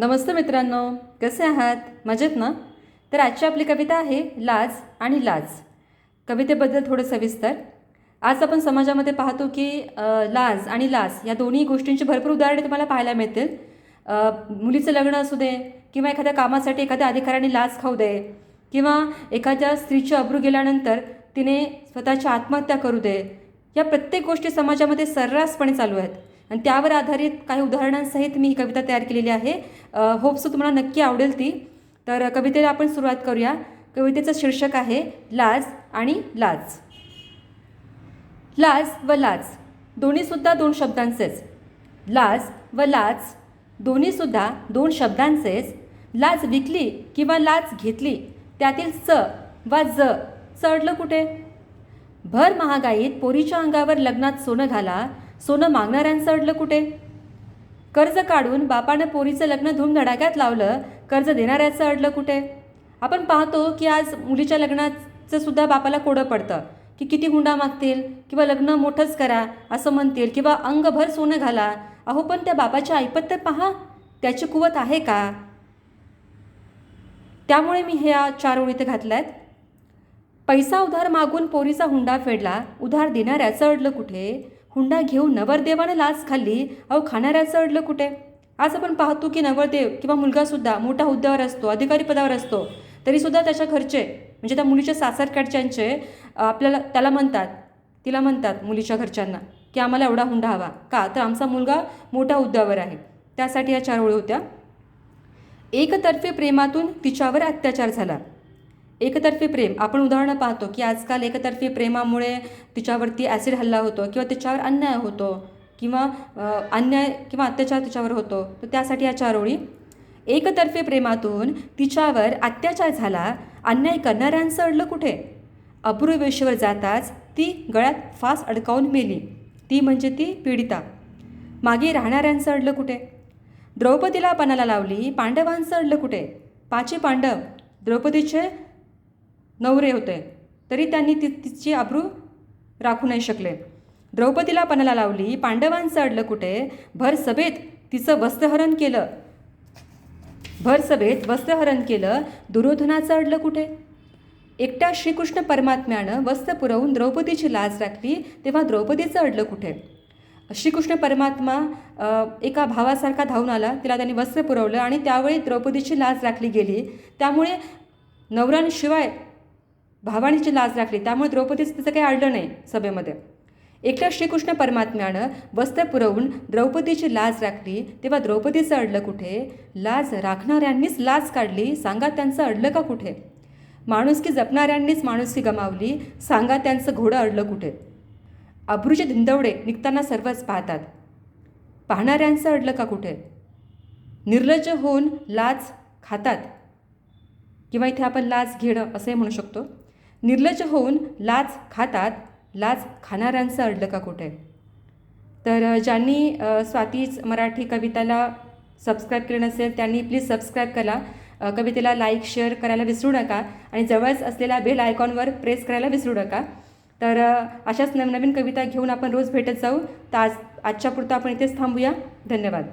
नमस्ते मित्रांनो कसे आहात? मजेत ना? तर आजची आपली कविता आहे लाज आणि लाज. कवितेबद्दल थोडं सविस्तर. आज आपण समाजामध्ये पाहतो की लाज आणि लाज या दोन्ही गोष्टींची भरपूर उदाहरणे तुम्हाला पाहायला मिळतील. मुलीचं लग्न असू दे किंवा एखाद्या कामासाठी एखाद्या अधिकाऱ्याने लाज खाऊ दे किंवा एखाद्या स्त्रीची अब्रू गेल्यानंतर तिने स्वतःची आत्महत्या करू दे. या प्रत्येक गोष्टी समाजामध्ये सर्रासपणे चालू आहेत. आणि त्यावर आधारित काही उदाहरणांसहित मी ही कविता तयार केलेली आहे. होपसो तुम्हाला नक्की आवडेल ती. तर कवितेला आपण सुरुवात करूया. कवितेचं शीर्षक आहे लाज आणि लाज. लाज व लाज दोन्हीसुद्धा दोन शब्दांचेच. लाज व लाज दोन्हीसुद्धा दोन शब्दांचेच. लाज विकली किंवा लाज घेतली त्यातील स वा ज चढलं कुठे? भर महागाईत पोरीच्या अंगावर लग्नात सोनं घाला सोनं मागणाऱ्यांचं अडलं कुठे? कर्ज काढून बापानं पोरीचं लग्न धूमधडाक्यात लावलं कर्ज देणाऱ्याचं अडलं कुठे? आपण पाहतो की आज मुलीच्या लग्नाचं सुद्धा बापाला कोडं पडतं की किती हुंडा मागतील किंवा लग्न मोठंच करा असं म्हणतील किंवा अंगभर सोनं घाला. अहो पण त्या बापाची ऐपत तर पहा त्याची कुवत आहे का? त्यामुळे मी ह्या चार ओळी इथे घातल्या आहेत पैसा उधार मागून पोरीचा हुंडा फेडला उधार देणाऱ्याचं अडलं कुठे? हुंडा घेऊन नवरदेवानं लाच खाल्ली. अहो खाणाऱ्याचं अडलं कुठे? आज आपण पाहतो की नवरदेव किंवा मुलगासुद्धा मोठ्या हुद्द्यावर असतो अधिकारी पदावर असतो. तरीसुद्धा त्याच्या घरचे म्हणजे त्या मुलीच्या सासरकडच्यांचे आपल्याला त्याला म्हणतात तिला म्हणतात मुलीच्या घरच्यांना की आम्हाला एवढा हुंडा हवा. का? तर आमचा मुलगा मोठ्या हुद्द्यावर आहे. त्यासाठी या चार ओळी होत्या. एकतर्फे प्रेमातून तिच्यावर अत्याचार झाला. एकतर्फी प्रेम. आपण उदाहरणं पाहतो की आजकाल एकतर्फी प्रेमामुळे तिच्यावरती ॲसिड हल्ला होतो किंवा तिच्यावर अन्याय होतो किंवा अन्याय किंवा अत्याचार तिच्यावर होतो. तर त्यासाठी या चार ओळी. एकतर्फी प्रेमातून तिच्यावर अत्याचार झाला अन्याय करणाऱ्यांचं अडलं कुठे? अब्रू जाताच ती गळ्यात फास अडकावून मेली. ती म्हणजे ती पीडिता. मागे राहणाऱ्यांचं अडलं कुठे? द्रौपदीला पणाला लावली पांडवांचं अडलं कुठे? पाचे पांडव. द्रौपदीचे नवरे होते. तरी त्यांनी ति तिची आब्रू राखू नाही शकले. द्रौपदीला पणाला लावली पांडवांचं अडलं कुठे? भर सभेत तिचं वस्त्रहरण केलं. भर सभेत वस्त्रहरण केलं दुर्योधनाचं अडलं कुठे? एकट्या श्रीकृष्ण परमात्म्यानं वस्त्र पुरवून द्रौपदीची लाज राखली तेव्हा द्रौपदीचं अडलं कुठे? श्रीकृष्ण परमात्मा एका भावासारखा धावून आला तिला त्यांनी वस्त्र पुरवलं आणि त्यावेळी द्रौपदीची लाज राखली गेली. त्यामुळे नवऱ्यांशिवाय भावानीची लाज राखली त्यामुळे द्रौपदीचं तिचं काही अडलं नाही सभेमध्ये. एकट्या श्रीकृष्ण परमात्म्यानं वस्त्र पुरवून द्रौपदीची लाज राखली तेव्हा द्रौपदीचं अडलं कुठे? लाज राखणाऱ्यांनीच लाज काढली सांगा त्यांचं अडलं का कुठे? माणुसकी जपणाऱ्यांनीच माणुसकी गमावली सांगा त्यांचं घोडं अडलं कुठे? अब्रूचे धिंदवडे निघताना सर्वच पाहतात. पाहणाऱ्यांचं अडलं का कुठे? निर्लज्ज होऊन लाज खातात. किंवा इथे आपण लाज घेणं असंही म्हणू शकतो. निर्लज्ज होऊन लाज खातात लाज खाणाऱ्यांचं अडलं का कुठे? तर ज्यांनी स्वातीच मराठी कविताला सबस्क्राईब केलं नसेल त्यांनी प्लीज सबस्क्राईब करा. कवितेला लाईक शेअर करायला विसरू नका आणि जवळच असलेल्या बेल आयकॉनवर प्रेस करायला विसरू नका. तर अशाच नवनवीन कविता घेऊन आपण रोज भेटत जाऊ. तर आज आजच्या पुरतं आपण इथेच थांबूया. धन्यवाद.